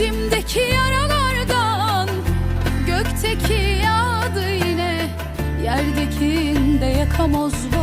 içimdeki yaralardan Gökteki yağdı yine Yerdekinde yakamoz var